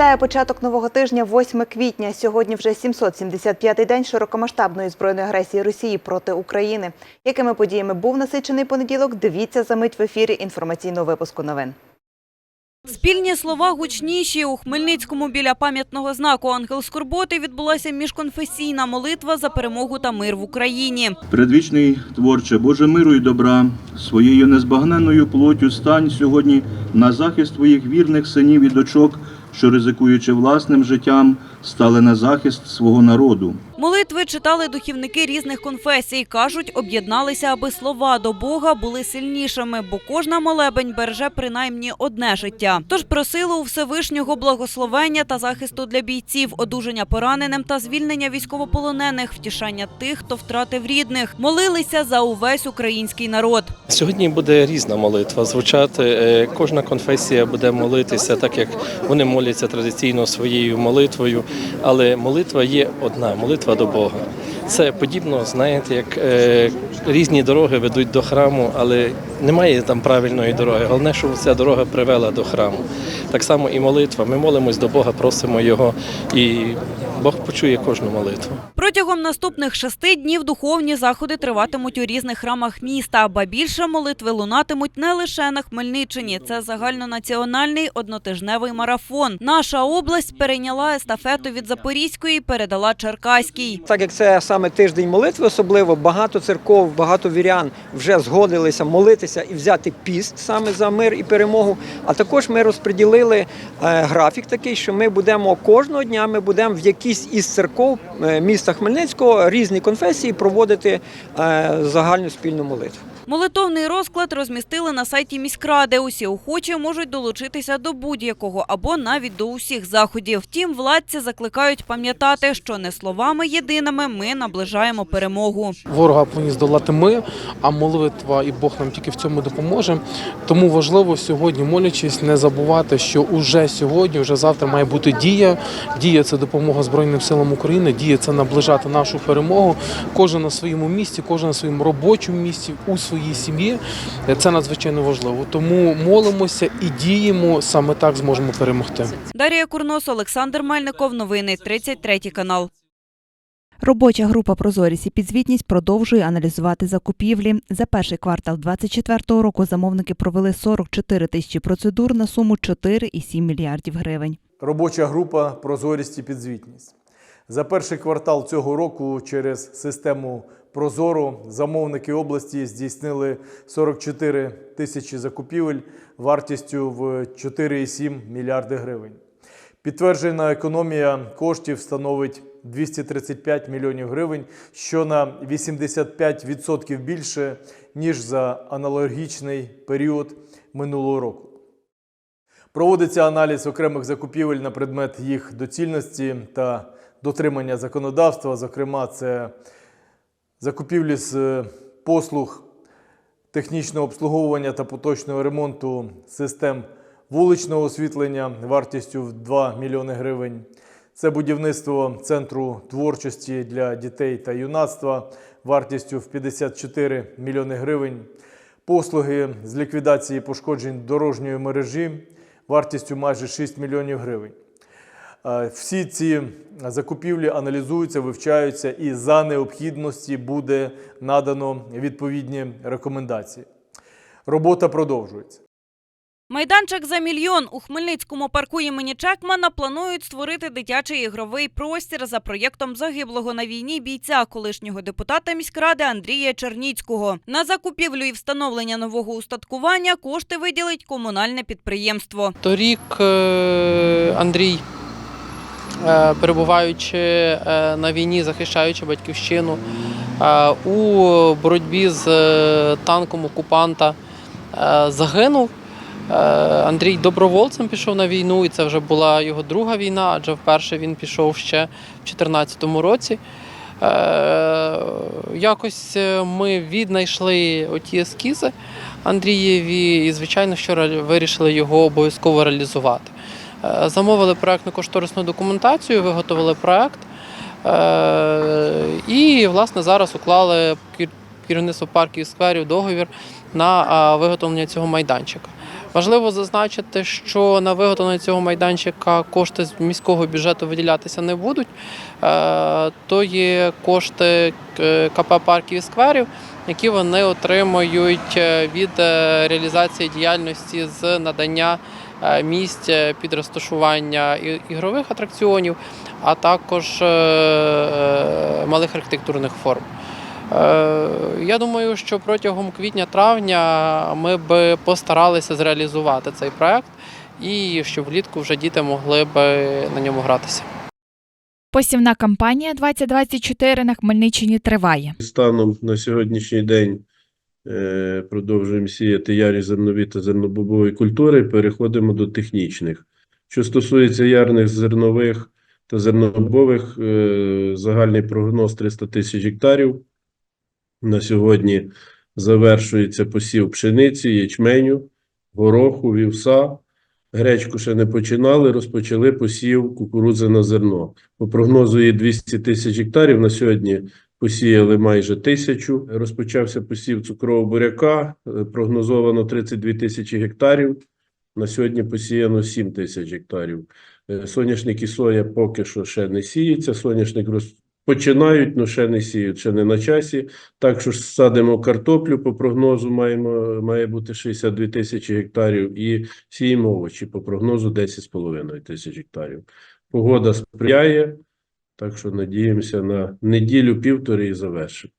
Вітаю початок нового тижня, 8 квітня. Сьогодні вже 775-й день широкомасштабної збройної агресії Росії проти України. Якими подіями був насичений понеділок? Дивіться за мить в ефірі інформаційного випуску новин. Спільні слова гучніші. У Хмельницькому біля пам'ятного знаку «Ангел Скорботи» відбулася міжконфесійна молитва за перемогу та мир в Україні. Предвічний творче Боже миру і добра, своєю незбагненною плоттю стань сьогодні на захист твоїх вірних синів і дочок, що, ризикуючи власним життям, стали на захист свого народу. Молитви читали духівники різних конфесій. Кажуть, об'єдналися, аби слова до Бога були сильнішими, бо кожна молебень береже принаймні одне життя. Тож просили у Всевишнього благословення та захисту для бійців, одужання пораненим та звільнення військовополонених, втішання тих, хто втратив рідних. Молилися за увесь український народ. Сьогодні буде різна молитва звучати. Е, Кожна конфесія буде молитися так, як вони моляться традиційно своєю молитвою. Але молитва є одна молитва до Бога. Це подібно, знаєте, як е, різні дороги ведуть до храму, але немає там правильної дороги. Головне, щоб ця дорога привела до храму. Так само і молитва. Ми молимось до Бога, просимо Його, і Бог почує кожну молитву. Протягом наступних шести днів духовні заходи триватимуть у різних храмах міста, ба більше молитви лунатимуть не лише на Хмельниччині. Це загальнонаціональний однотижневий марафон. Наша область перейняла естафету від Запорізької, і передала Черкаській. Так як це саме тиждень молитви, особливо багато церков, багато вірян вже згодилися молитися і взяти піст саме за мир і перемогу. А також ми розподілили е, графік такий, що ми будемо кожного дня, ми будемо в якійсь із церков е, міста Хмельницького різні конфесії проводити е, загальну спільну молитву. Молитовний розклад розмістили на сайті міськради. Усі охочі можуть долучитися до будь-якого або навіть до усіх заходів. Втім, владці закликають пам'ятати, що не словами єдиними ми наближаємо перемогу. Ворога повинні здолати ми, а молитва і Бог нам тільки в цьому допоможе. Тому важливо сьогодні, молячись, не забувати, що уже сьогодні, вже завтра має бути дія. Дія це допомога Збройним силам України. Дія це наближати нашу перемогу. Кожен на своєму місці, кожен на своєму робочому місці, у своїй сім'ї. Це надзвичайно важливо. Тому молимося і діємо саме так зможемо перемогти. Дар'я Курнос, Олександр Мельников. Новини 33 канал. Робоча група «Прозорість і підзвітність» продовжує аналізувати закупівлі. За перший квартал 2024 року замовники провели 44 тисячі процедур на суму 4,7 мільярдів гривень. Робоча група Прозорість і підзвітність. За перший квартал цього року через систему Прозоро замовники області здійснили 44 тисячі закупівель вартістю в 4,7 мільярди гривень. Підтверджена економія коштів становить 235 мільйонів гривень, що на 85% більше, ніж за аналогічний період минулого року. Проводиться аналіз окремих закупівель на предмет їх доцільності та дотримання законодавства. Зокрема, це закупівлі з е, послуг технічного обслуговування та поточного ремонту систем вуличного освітлення вартістю в 2 мільйони гривень. Це будівництво центру творчості для дітей та юнацтва вартістю в 54 мільйони гривень. Послуги з ліквідації пошкоджень дорожньої мережі вартістю майже 6 мільйонів гривень. Е, Всі ці закупівлі аналізуються, вивчаються і за необхідності буде надано відповідні рекомендації. Робота продовжується. Майданчик за мільйон у Хмельницькому парку імені Чекмана планують створити дитячий ігровий простір за проєктом загиблого на війні бійця колишнього депутата міськради Андрія Черніцького. На закупівлю і встановлення нового устаткування кошти виділить комунальне підприємство. Торік е, Андрій, перебуваючи е, на війні, захищаючи батьківщину, е, у боротьбі з е, танком окупанта е, загинув. Е, Андрій добровольцем пішов на війну, і це вже була його друга війна, адже вперше він пішов ще в 2014 році. Е, Якось е, ми віднайшли оті ескізи Андрієві і, звичайно, що вирішили його обов'язково реалізувати. Е, Замовили проектно-кошторисну документацію, виготовили проект. е, І, власне, зараз уклали співробітництво парків і скверів договір на виготовлення цього майданчика. Важливо зазначити, що на виготовлення цього майданчика кошти з міського бюджету виділятися не будуть. Е, То є кошти е, КП парків і скверів, які вони отримують е, від е, реалізації діяльності з надання е, місць е, під розташування ігрових атракціонів, а також е, е, малих архітектурних форм. Е, Я думаю, що протягом квітня-травня ми би постаралися зреалізувати цей проект і щоб влітку вже діти могли б на ньому гратися. Посівна кампанія 2024 на Хмельниччині триває. Станом на сьогоднішній день е, продовжуємо сіяти ярі зернові та зернобобові культури. Переходимо до технічних. Що стосується ярних зернових та зернобобових, е, загальний прогноз 300 тисяч гектарів. На сьогодні завершується посів пшениці, ячменю, гороху, вівса. Гречку ще не починали, розпочали посів кукурудзи на зерно. По прогнозу є 200 тисяч гектарів. На сьогодні посіяли майже тисячу. Розпочався посів цукрового буряка, е, прогнозовано 32 тисячі гектарів. На сьогодні посіяно 7 тисяч гектарів. Е, Соняшник і соя поки що ще не сіється. Соняшник роз... починають, але ще не сіють, ще не на часі. Так що садимо картоплю, по прогнозу маємо, має бути 62 тисячі гектарів і сіємо овочі, по прогнозу 10,5 тисяч гектарів. Погода сприяє, так що надіємося на неділю-півтори і завершимо.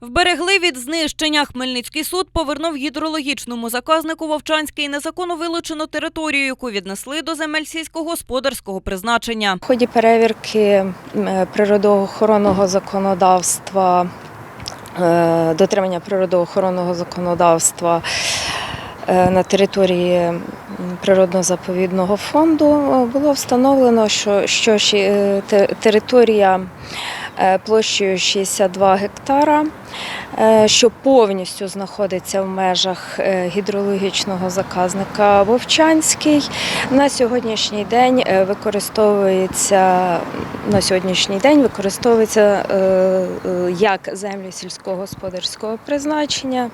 Вберегли від знищення. Хмельницький суд повернув гідрологічному заказнику Вовчанський незаконно вилучену територію, яку віднесли до земель сільськогосподарського призначення. В ході перевірки е, природоохоронного законодавства, е, дотримання природоохоронного законодавства на території природно-заповідного фонду е, було встановлено, що, що е, те- територія е, площею 62 гектара, е, що повністю знаходиться в межах е, гідрологічного заказника Вовчанський. На сьогоднішній день е, використовується на сьогоднішній день використовується е, е, як землі сільськогосподарського призначення.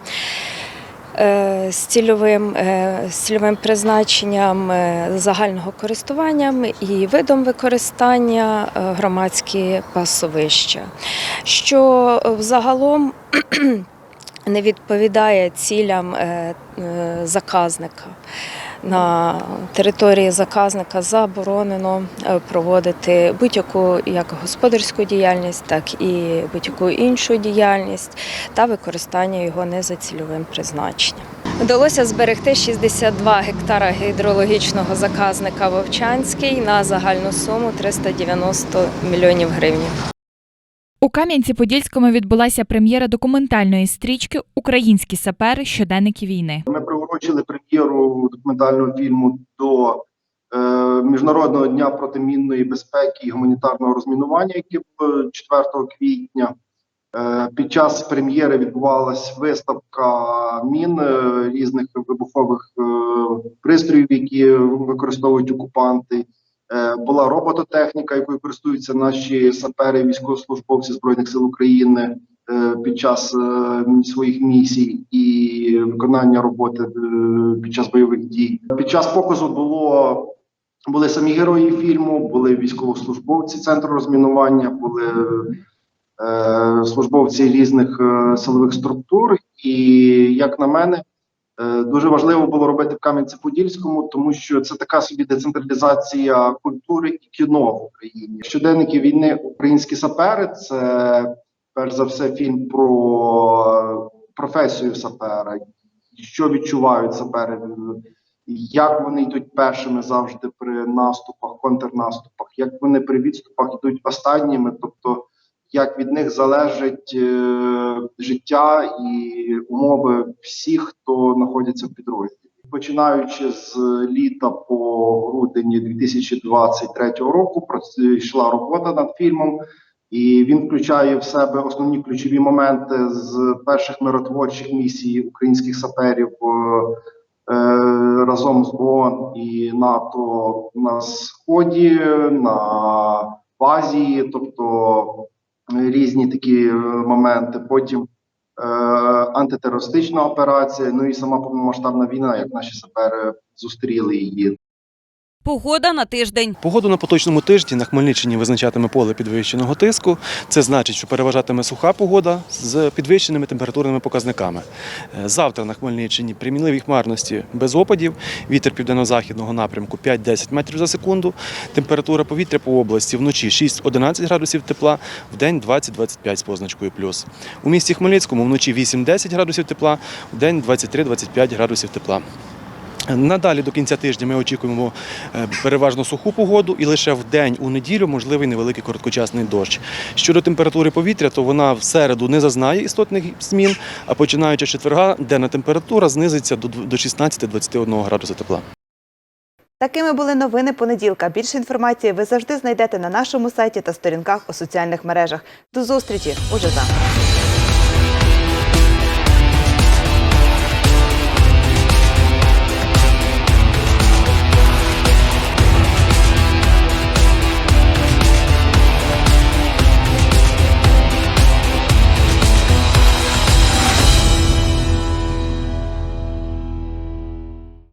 Е, З е, цільовим призначенням е, загального користування і видом використання е, громадські пасовища, що е, взагалом не відповідає цілям е, е, заказника. На території заказника заборонено е, проводити будь-яку як господарську діяльність, так і будь-яку іншу діяльність та використання його не за цільовим призначенням. Вдалося зберегти 62 гектара гідрологічного заказника Вовчанський на загальну суму 390 мільйонів гривень. У Кам'янці-Подільському відбулася прем'єра документальної стрічки Українські сапери щоденники війни. Ми приурочили прем'єру документального фільму до е, Міжнародного дня протимінної безпеки і гуманітарного розмінування, який 4 квітня. Е, під час прем'єри відбувалась виставка мін е, різних вибухових е, пристроїв, які використовують окупанти. Е, була робототехніка, якою користуються наші сапери, військовослужбовці збройних сил України е, під час е, своїх місій і виконання роботи під час бойових дій. Під час показу було були самі герої фільму, були військовослужбовці центру розмінування, були службовці різних силових структур. І як на мене, дуже важливо було робити в Кам'янці-Подільському, тому що це така собі децентралізація культури і кіно в Україні. Щоденники війни українські сапери це перш за все фільм про професію сапера, що відчувають сапери, як вони йдуть першими завжди при наступах, контрнаступах, як вони при відступах йдуть останніми, тобто як від них залежить е, життя і умови всіх, хто знаходиться в підрозділі. Починаючи з літа по грудень 2023 року, пройшла робота над фільмом, і він включає в себе основні ключові моменти з перших миротворчих місій українських саперів е, разом з ООН і НАТО на сході, на Азії, тобто різні такі е, моменти. Потім антитерористична операція, ну і сама повномасштабна війна, як наші сапери зустріли її. Погода на тиждень. Погоду на поточному тижні на Хмельниччині визначатиме поле підвищеного тиску. Це значить, що переважатиме суха погода з підвищеними температурними показниками. Е, Завтра на Хмельниччині при мінливій хмарності без опадів, вітер південно-західного напрямку 5-10 метрів за секунду. Температура повітря по області вночі 6-11 градусів тепла, в день 20-25 з позначкою плюс. У місті Хмельницькому вночі 8-10 градусів тепла, в день 23-25 градусів тепла. Надалі до кінця тижня ми очікуємо е, переважно суху погоду і лише в день у неділю можливий невеликий короткочасний дощ. Щодо температури повітря, то вона в середу не зазнає істотних змін, а починаючи з четверга, денна температура знизиться до дв- до 16-21 градуса тепла. Такими були новини понеділка. Більше інформації ви завжди знайдете на нашому сайті та сторінках у соціальних мережах. До зустрічі уже завтра.